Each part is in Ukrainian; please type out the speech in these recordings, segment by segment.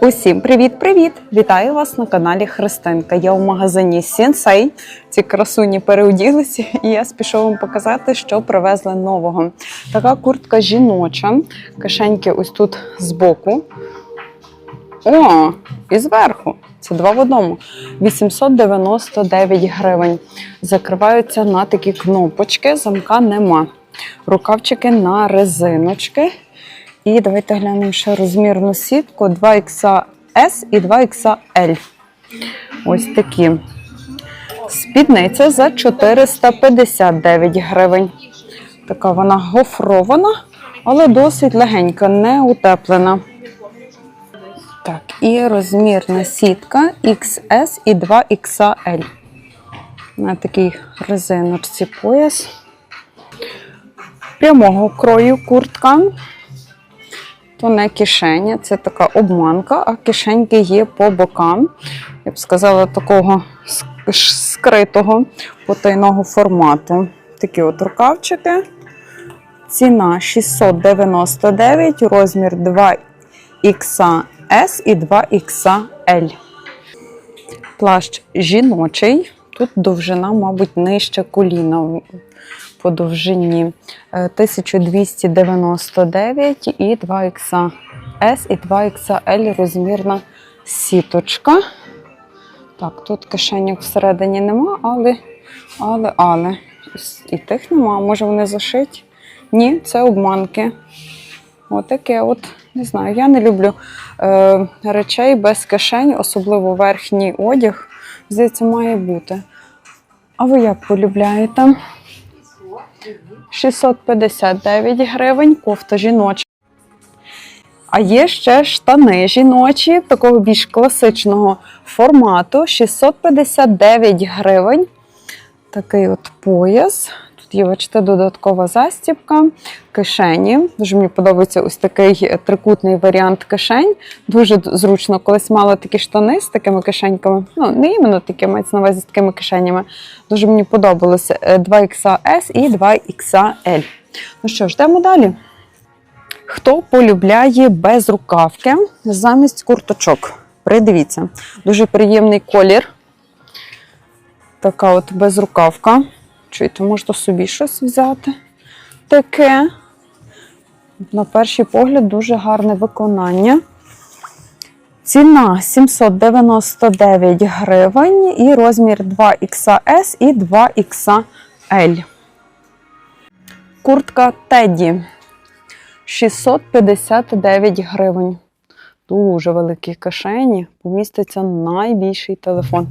Усім привіт-привіт! Вітаю вас на каналі Христинка. Я у магазині Сінсей. Ці красуні переоділися, і я спішу вам показати, що привезли нового. Така куртка жіноча, кишеньки ось тут збоку. О, і зверху. Це два в одному. 899 гривень. Закриваються на такі кнопочки, замка нема. Рукавчики на резиночки. І давайте глянемо ще розмірну сітку 2XS і 2XL. Ось такі. Спідниця за 459 гривень. Така вона гофрована, але досить легенька, не утеплена. Так, і розмірна сітка XS і 2XL. На такій резиночці пояс. Прямого крою куртка. То не кишеня, це така обманка, а кишеньки є по бокам. Я б сказала, такого скритого потайного формату. Такі от рукавчики. Ціна 699, розмір 2XS і 2XL. Плащ жіночий. Тут довжина, мабуть, нижче коліна по довжині. Е, 1299 і 2XS і 2XL розмірна сіточка. Так, тут кишеньок всередині нема, але, але, але. І тих нема. Може вони зашиті? Ні, це обманки. Отаке от, не знаю, я не люблю е, речей без кишень, особливо верхній одяг. Здається, має бути. А ви як полюбляєте? 659 гривень, кофта жіноча. А є ще штани жіночі, такого більш класичного формату. 659 гривень. Такий от пояс. Тут є, бачите, додаткова застібка, кишені. Дуже мені подобається ось такий трикутний варіант кишень. Дуже зручно, колись мала такі штани з такими кишеньками. Ну, не іменно такі, мається з такими кишенями. Дуже мені подобалося 2XS і 2XL. Ну що ж, йдемо далі. Хто полюбляє безрукавки замість курточок? Придивіться, дуже приємний колір. Така от безрукавка. Чуєте, можна собі щось взяти. Таке. На перший погляд, дуже гарне виконання. Ціна 799 гривень і розмір 2XS і 2XL. Куртка Теді 659 гривень. Дуже великі кишені. Поміститься найбільший телефон.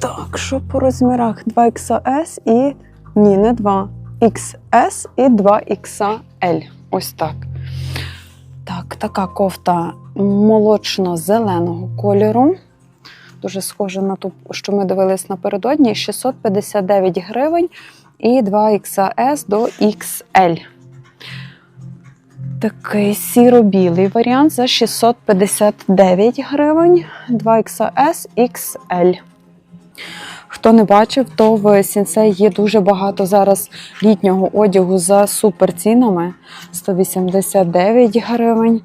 Так, що по розмірах? 2XS і. Ні, не 2. XS і 2XL. Ось так. Так, така кофта молочно-зеленого кольору. Дуже схожа на ту, що ми дивились напередодні. 659 гривень і 2XS до XL. Такий сіро-білий варіант за 659 гривень. 2XS XL. Хто не бачив, то в Сінсей є дуже багато зараз літнього одягу за суперцінами. 189 гривень.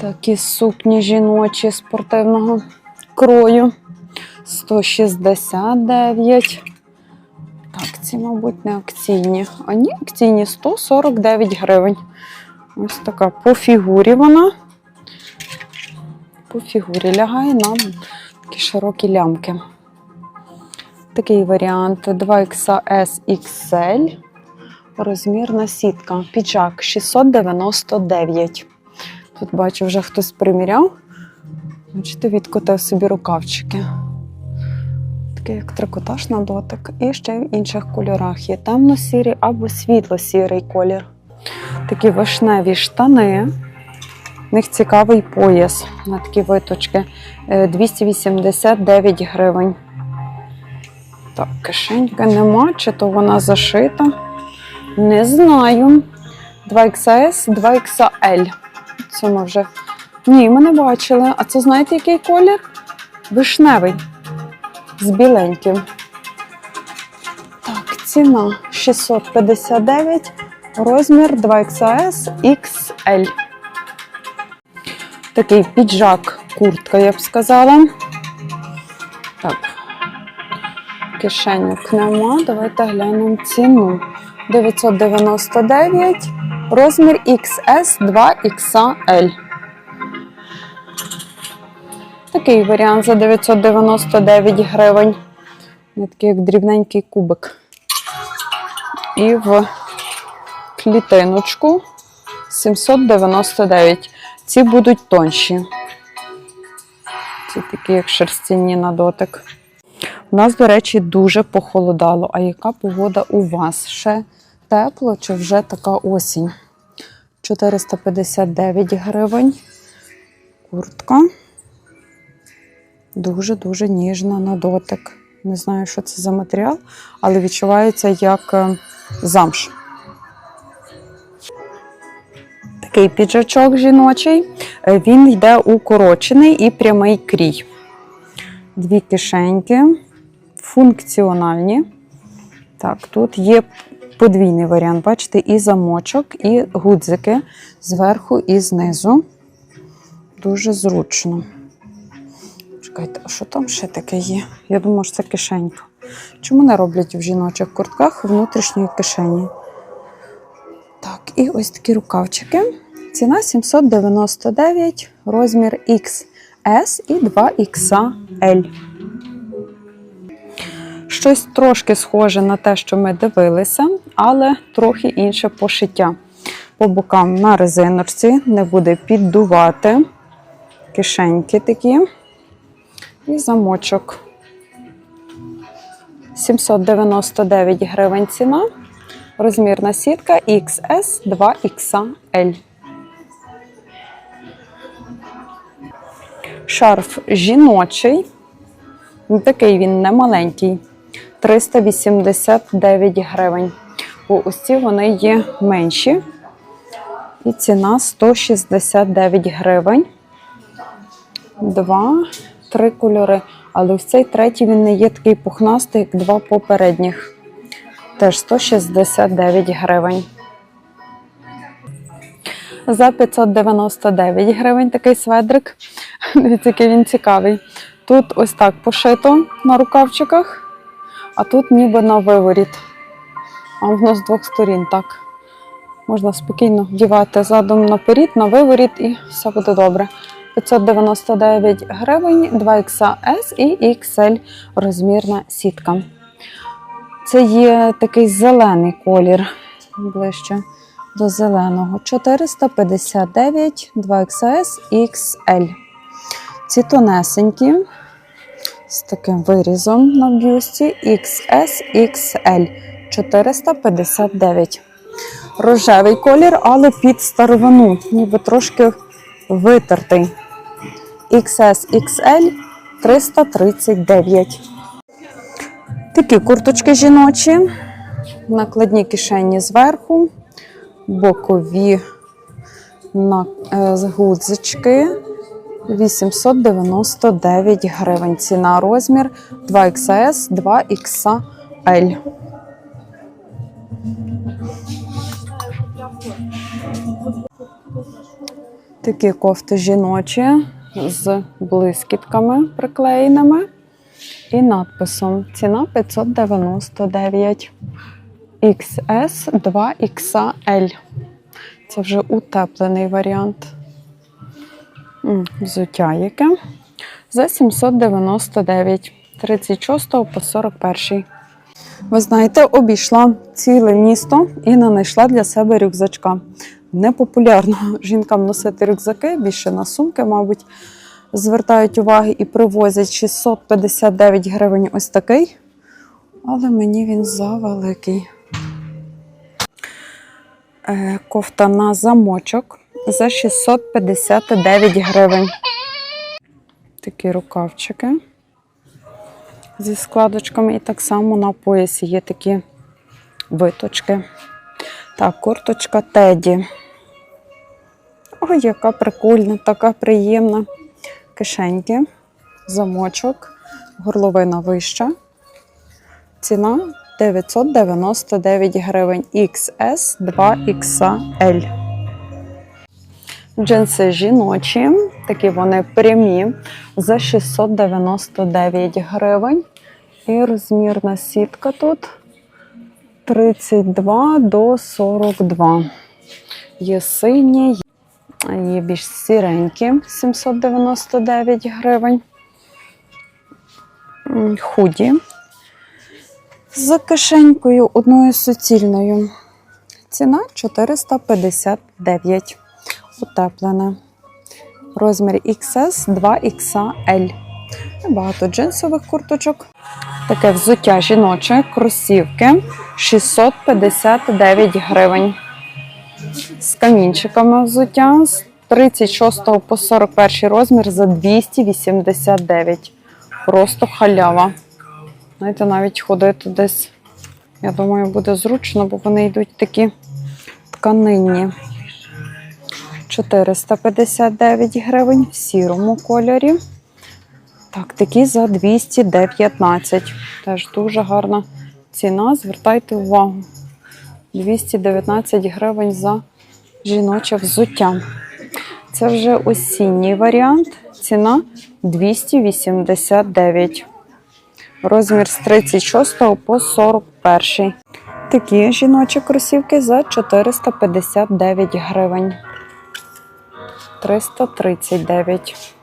Такі сукні жіночі спортивного крою. 169. Так, ці, мабуть, не акційні. А ні, акційні 149 гривень. Ось така по фігурі вона. По фігурі лягає на такі широкі лямки. Такий варіант 2XS XL. Розмірна сітка. Піджак 699. Тут бачу, вже хтось приміряв. Бачите, відкотив собі рукавчики. Такий як трикотаж на дотик. І ще в інших кольорах є темно-сірий або світло-сірий колір. Такі вишневі штани. В них цікавий пояс на такі виточки. Е, 289 гривень. Так, кишенька нема, чи то вона зашита. Не знаю. 2XS, 2XL. Це ми вже. Ні, ми не бачили. А це знаєте, який колір? Вишневий. З біленьким. Так, ціна 659, розмір 2XS XL. Такий піджак, куртка, я б сказала. Кишенюк нема. Давайте глянемо ціну. 999, розмір XS 2XL. Такий варіант за 999 гривень. Такий як дрібненький кубик. І в клітиночку 799. Ці будуть тонші. Ці такі, як шерстяні на дотик. У нас, до речі, дуже похолодало. А яка погода у вас? Ще тепло чи вже така осінь? 459 гривень. Куртка. Дуже-дуже ніжна на дотик. Не знаю, що це за матеріал, але відчувається як е, замш. Такий піджачок жіночий. Е, Він йде укорочений і прямий крій. Дві кишеньки, функціональні. Так, тут є подвійний варіант, бачите, і замочок, і гудзики зверху і знизу. Дуже зручно. Чекайте, а що там ще таке є? Я думаю, що це кишенька. Чому не роблять в жіночих куртках внутрішньої кишені? Так, і ось такі рукавчики. Ціна 799, розмір XS і 2XL. Щось трошки схоже на те, що ми дивилися, але трохи інше пошиття. По бокам на резиночці не буде піддувати. Кишеньки такі. І замочок. 799 гривень ціна. Розмірна сітка XS 2XL. Шарф жіночий. Такий він не маленький. 389 гривень. Бо ось ці вони є менші. І ціна 169 гривень. Два, три кольори. Але ось цей третій він не є такий пухнастий, як два попередніх. Теж 169 гривень. За 599 гривень такий сведрик. Дивіться, який він цікавий. Тут ось так пошито на рукавчиках, а тут ніби на виворіт. А воно з двох сторін так. Можна спокійно вдівати задом наперед, на виворіт і все буде добре. 599 гривень, 2XS і XL розмірна сітка. Це є такий зелений колір ближче до зеленого. 459, 2XS XL. Ці тонесенькі з таким вирізом на бюсті XS XL 459. Рожевий колір, але під старовину, ніби трошки витертий. XS XL 339. Такі курточки жіночі, накладні кишені зверху, бокові на, е, гудзички 899 гривень. Ціна розмір 2XS, 2XL. Такі кофти жіночі з блискітками приклеєними і надписом. Ціна 599 XS 2XL. Це вже утеплений варіант. Взуття яке. За 799, 36 по 41. Ви знаєте, обійшла ціле місто і не знайшла для себе рюкзачка. Непопулярно жінкам носити рюкзаки, більше на сумки, мабуть, звертають уваги і привозять 659 гривень ось такий. Але мені він завеликий. Е, Кофта на замочок за 659 гривень. Такі рукавчики зі складочками, і так само на поясі є такі виточки. Так, курточка Теді. Ой, яка прикольна, така приємна. Кишеньки, замочок, горловина вища. Ціна 999 гривень XS 2XL. Джинси жіночі, такі вони прямі за 699 гривень. І розмірна сітка тут 32 до 42. Є сині, є більш сіренькі 799 гривень. Худі з кишенькою одною суцільною. Ціна 459. Утеплене. Розмір XS 2XL. Багато джинсових курточок. Таке взуття жіноче, кросівки 659 гривень. З камінчиками взуття з 36 по 41 розмір за 289. Просто халява. Знаєте, навіть ходити десь, я думаю, буде зручно, бо вони йдуть такі тканинні. 459 гривень в сірому кольорі. Так, такі за 219. Теж дуже гарна ціна. Звертайте увагу. 219 гривень за жіноче взуття. Це вже осінній варіант. Ціна 289. Розмір з 36 по 41. Такі жіночі кросівки за 459 гривень. 339.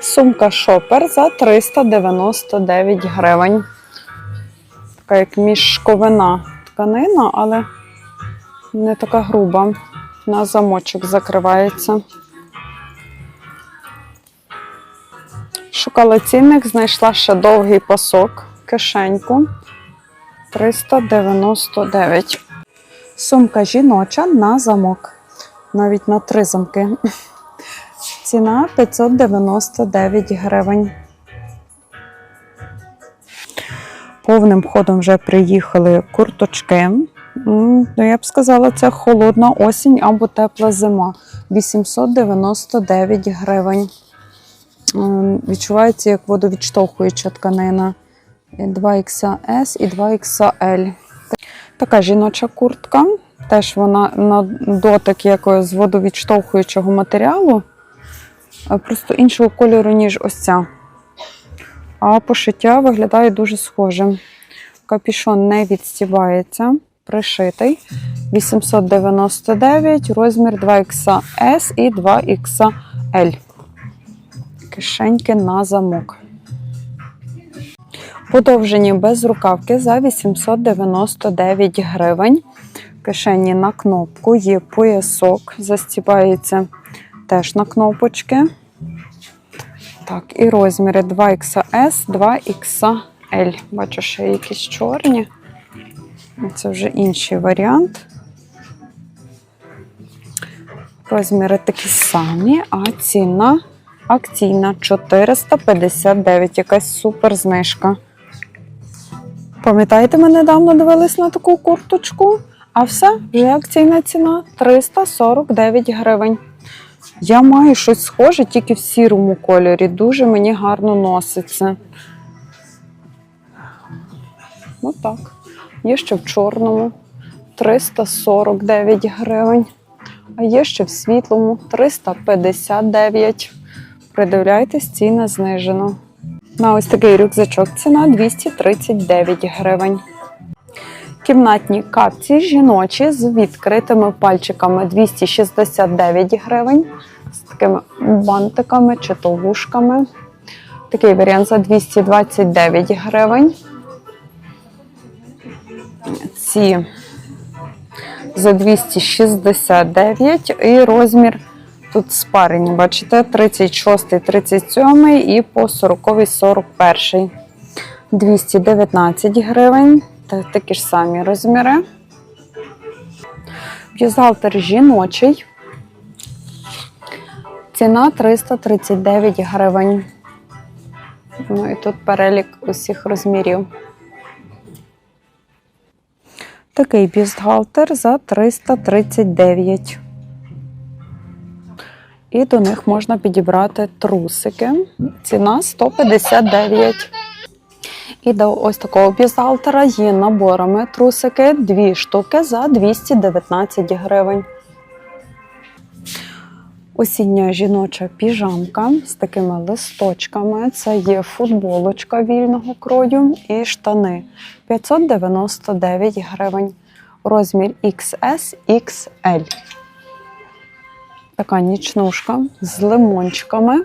Сумка шопер за 399 гривень. Така як мішковина тканина, але не така груба. На замочок закривається. Шукала цінник, знайшла ще довгий пасок, кишеньку 399. Сумка жіноча на замок. Навіть на три замки. Ціна 599 гривень. Повним ходом вже приїхали курточки. Ну, я б сказала, це холодна осінь або тепла зима. 899 гривень. Відчувається як водовідштовхуюча тканина. 2XS і 2XL. Така жіноча куртка. Теж вона на дотик якось з водовідштовхуючого матеріалу, просто іншого кольору, ніж ось ця. А пошиття виглядає дуже схожим. Капішон не відстібається, пришитий. 899, розмір 2XS і 2XL. Кишеньки на замок. Подовжені безрукавки за 899 гривень. Кишені на кнопку, є поясок, застібається теж на кнопочки. Так, і розміри 2XS, 2XL. Бачу, ще якісь чорні. Це вже інший варіант. Розміри такі самі, а ціна акційна 459, якась супер знижка. Пам'ятаєте, ми недавно дивились на таку курточку? А все, вже акційна ціна 349 гривень. Я маю щось схоже, тільки в сірому кольорі. Дуже мені гарно носиться. Отак. Є ще в чорному 349 гривень. А є ще в світлому 359. Придивляйтесь, ціна знижено. На ось такий рюкзачок ціна 239 гривень. Кімнатні капці жіночі з відкритими пальчиками 269 гривень, з такими бантиками чи толгушками. Такий варіант за 229 гривень. Ці за 269 і розмір тут спарені, бачите, 36, 37 і по 40, 41. 219 гривень. Та такі ж самі розміри. Бюзгалтер жіночий. Ціна 339 гривень. Ну і тут перелік усіх розмірів. Такий бюстгальтер за 339. І до них можна підібрати трусики. Ціна 159. І до ось такого бюстгальтера є наборами трусики, дві штуки за 219 гривень. Осіння жіноча піжамка з такими листочками. Це є футболочка вільного крою і штани 599 гривень. Розмір XS XL. Така нічнушка з лимончиками.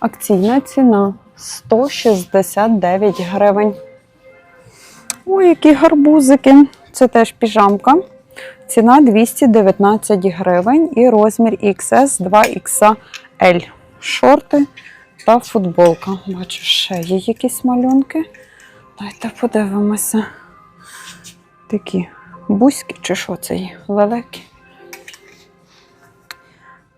Акційна ціна 169 гривень. Ой, які гарбузики! Це теж піжамка. Ціна 219 гривень і розмір XS 2XL. Шорти та футболка. Бачу, ще є якісь малюнки. Давайте подивимося. Такі бузькі чи що це є? Лелеки.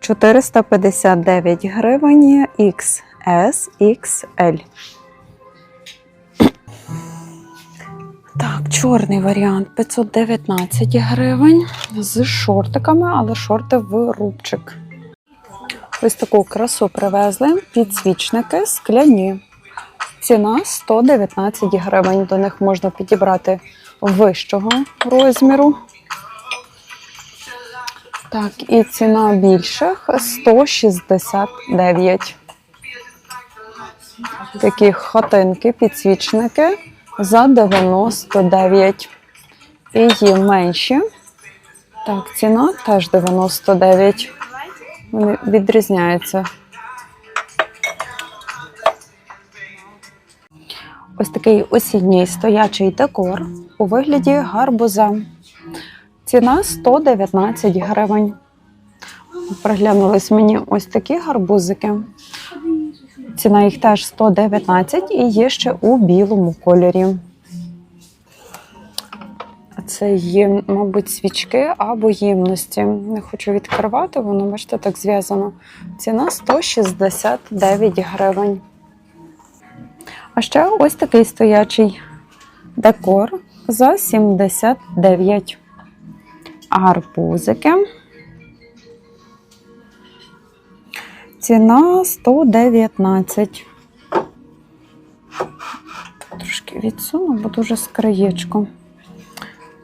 459 гривень XS XL. Так, чорний варіант 519 гривень з шортиками, але шорти в рубчик. Ось таку красу привезли. Підсвічники скляні. Ціна 119 гривень. До них можна підібрати вищого розміру. Так, і ціна більших 169. Такі хатинки, підсвічники за 99. І є менші. Так, ціна теж 99. Вони відрізняються. Ось такий осінній стоячий декор у вигляді гарбуза. Ціна 119 гривень. Приглянулись мені ось такі гарбузики. Ціна їх теж 119 і є ще у білому кольорі. Це є, мабуть, свічки або ємності. Не хочу відкривати, воно, бачите, так зв'язано. Ціна 169 гривень. А ще ось такий стоячий декор за 79. Гарбузики. Ціна 119. Трошки відсуну, бо дуже з краєчком.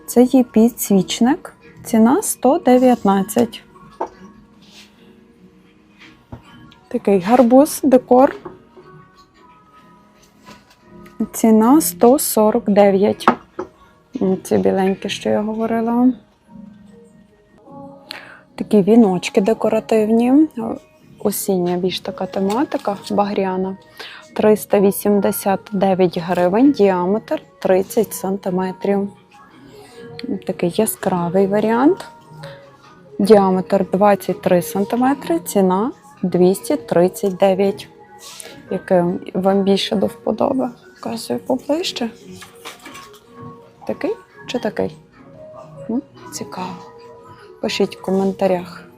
Це є підсвічник. Ціна 119. Такий гарбуз, декор. Ціна 149. Ці біленькі, що я говорила. Такі віночки декоративні. Осіння більш така тематика багряна. 389 гривень, діаметр 30 сантиметрів. Такий яскравий варіант. Діаметр 23 см, ціна 239. Який вам більше до вподоби? Показую поближче. Такий чи такий? М? Цікаво. Пишіть в коментарях.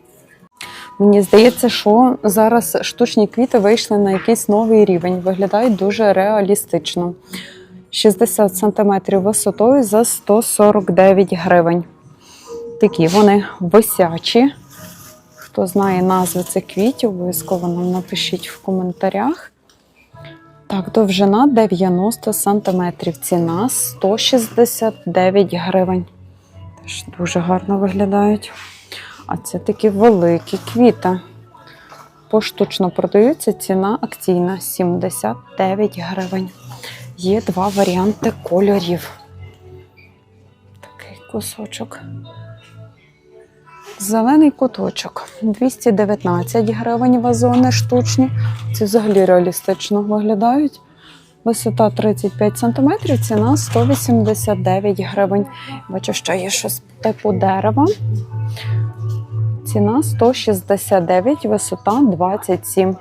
Мені здається, що зараз штучні квіти вийшли на якийсь новий рівень. Виглядають дуже реалістично. 60 см висотою за 149 гривень. Такі вони висячі. Хто знає назви цих квітів, обов'язково нам напишіть в коментарях. Так, довжина 90 см, ціна 169 гривень. Теж дуже гарно виглядають. А це такі великі квіти. Поштучно продаються, ціна акційна 79 гривень. Є два варіанти кольорів. Такий кусочок. Зелений куточок 219 гривень вазони штучні. Це взагалі реалістично виглядають. Висота 35 см, ціна 189 гривень. Бачу, що є щось типу дерева. Ціна 169, висота 27